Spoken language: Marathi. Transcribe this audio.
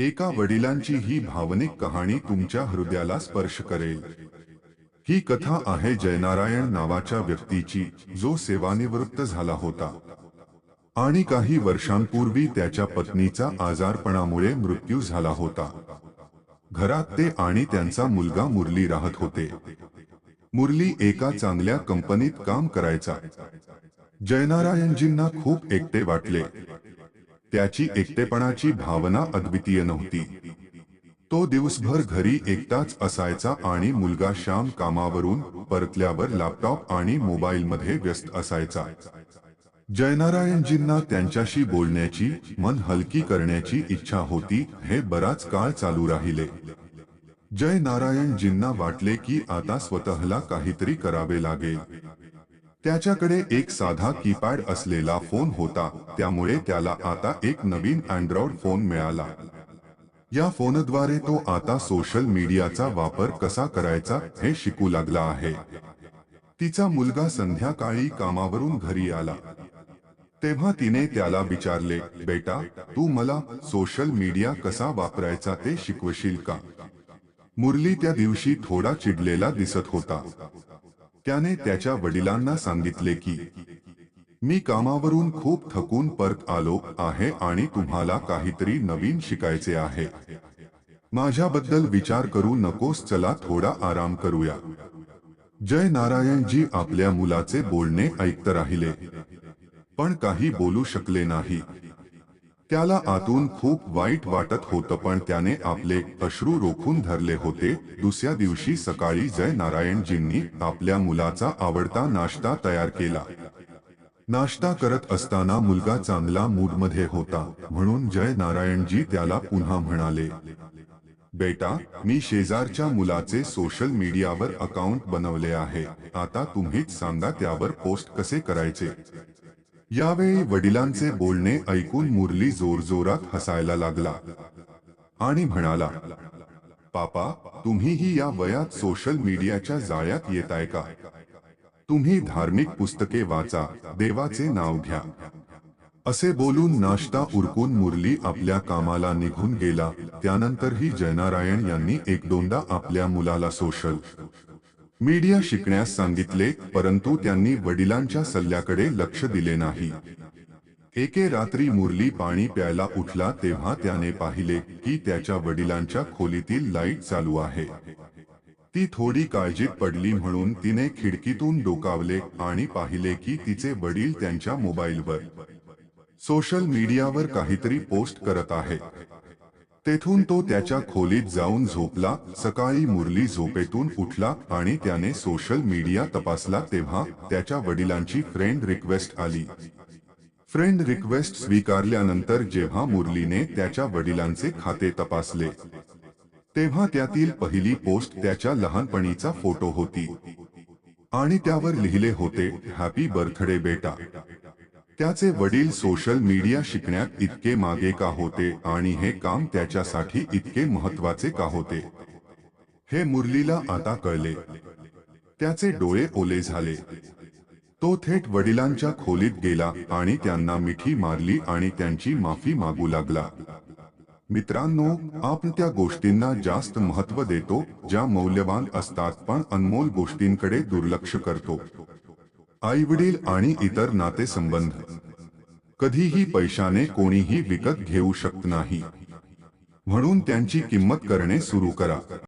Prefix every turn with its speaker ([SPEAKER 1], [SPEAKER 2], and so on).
[SPEAKER 1] एका वडिलांची ही भावनिक कहाणी तुमच्या हृदयाला स्पर्श करेल. ही कथा आहे जयनारायण नावाच्या व्यक्तीची जो सेवानिवृत्त झाला होता. आणि काही वर्षांपूर्वी त्याच्या पत्नीचा आजारपणामुळे मृत्यू झाला होता. घरात ते आणि त्यांचा मुलगा मुरली राहत होते. मुरली एका चांगल्या कंपनीत काम करायचा. जयनारायणजींना खूप एकटे वाटले. त्याची एकटेपणाची भावना अद्वितीय नव्हती. तो दिवसभर घरी एकटाच असायचा आणि मुलगा श्याम कामावरून परतल्यावर लॅपटॉप आणि मोबाईलमध्ये व्यस्त असायचा. जयनारायणजींना त्यांच्याशी बोलण्याची मन हलकी करण्याची इच्छा होती हे बराच काळ चालू राहिले. जय नारायणजींना वाटले की आता स्वतःला काहीतरी करावे लागेल. त्याच्याकडे एक साधा कीपॅड असलेला फोन होता त्यामुळे त्याला आता एक नवीन अँड्रॉइड फोन मिळाला. या फोनद्वारे तो आता सोशल मीडियाचा वापर कसा करायचा हे शिकू लागला आहे. तिचा मुलगा संध्याकाळी कामावरून घरी आला. तेव्हा तिने त्याला विचारले बेटा तू मला सोशल मीडिया कसा वापरायचा ते शिकवशील का? मुरली त्या दिवशी थोडा चिडलेला दिसत होता. त्याने त्याच्या वडिलांना सांगितले की मी कामावरून खूप थकून परत आलो आहे आणि तुम्हाला काहीतरी नवीन शिकायचे आहे. माझ्याबद्दल विचार करू नकोस चला थोडा आराम करूया. जय नारायणजी आपल्या मुलाचे बोलणे ऐकत राहिले. पण काही बोलू शकले नाही. त्याला आतून खूप वाईट वाटत होतं पण त्याने आपले अश्रू रोखून धरले होते. दुसऱ्या दिवशी सकाळी जय नारायणजींनी आपल्या मुलाचा आवडता नाश्ता तयार केला. नाश्ता करत असताना मुलगा चांगला मूडमध्ये होता म्हणून जय नारायणजी त्याला पुन्हा म्हणाले बेटा मी शेजारच्या मुलाचे सोशल मीडियावर अकाउंट बनवले आहे. आता तुम्हीच सांगा त्यावर पोस्ट कसे करायचे. यावेळी वडिलांचे बोलणे ऐकून मुरली जोरजोरात हसायला लागला आणि म्हणाला पापा तुम्हीही या वयात सोशल मीडियाच्या जाळ्यात येताय का? तुम्ही धार्मिक पुस्तके वाचा देवाचे नाव घ्या. असे बोलून नाश्ता उरकून मुरली आपल्या कामाला निघून गेला. त्यानंतरही जयनारायण यांनी एक दोनदा आपल्या मुलाला सोशल मीडिया शिकण्यास सांगितले परंतु त्यांनी वडिलांच्या सल्ल्याकडे लक्ष दिले नाही. एके रात्री मुरली पाणी प्यायला उठला तेव्हा त्याने पाहिले की त्याच्या वडिलांच्या खोलीतील लाइट चालू आहे. ती थोडी काळजीत पडली म्हणून तिने खिडकीतून डोकावले आणि पाहिले की तिचे वडील त्यांच्या मोबाईलवर सोशल मीडियावर काहीतरी पोस्ट करत आहे तेथून तो त्याच्या खोलीत जाऊन झोपला सकाळी मुरली झोपेतून उठला आणि त्याने सोशल मीडिया तपासला तेव्हा त्याच्या वडिलांची फ्रेंड रिक्वेस्ट आली. फ्रेंड रिक्वेस्ट स्वीकारल्यानंतर जेव्हा मुरलीने त्याच्या वडिलांचे खाते तपासले तेव्हा त्यातील पहिली पोस्ट त्याच्या लहानपणीचा फोटो होती. आणि त्यावर लिहिले होते हॅपी बर्थडे बेटा. त्याचे वडील सोशल मीडिया शिकण्यात इतके मागे का होते आणि हे काम त्याच्यासाठी इतके महत्त्वाचे का होते? हे मुरलीला आता कळले. त्याचे डोळे ओले झाले. तो थेट वडिलांच्या खोलीत गेला आणि त्यांना मिठी मारली आणि त्यांची माफी मागू लागला. मित्रांनो आपण त्या गोष्टींना जास्त महत्त्व देतो ज्या मौल्यवान असतात पण अनमोल गोष्टींकडे दुर्लक्ष करतो. आई वडील आणि इतर नातेसंबंध. कधीही पैशाने कोणीही विकत घेऊ शकत नाही. म्हणून त्यांची किंमत करणे सुरू करा.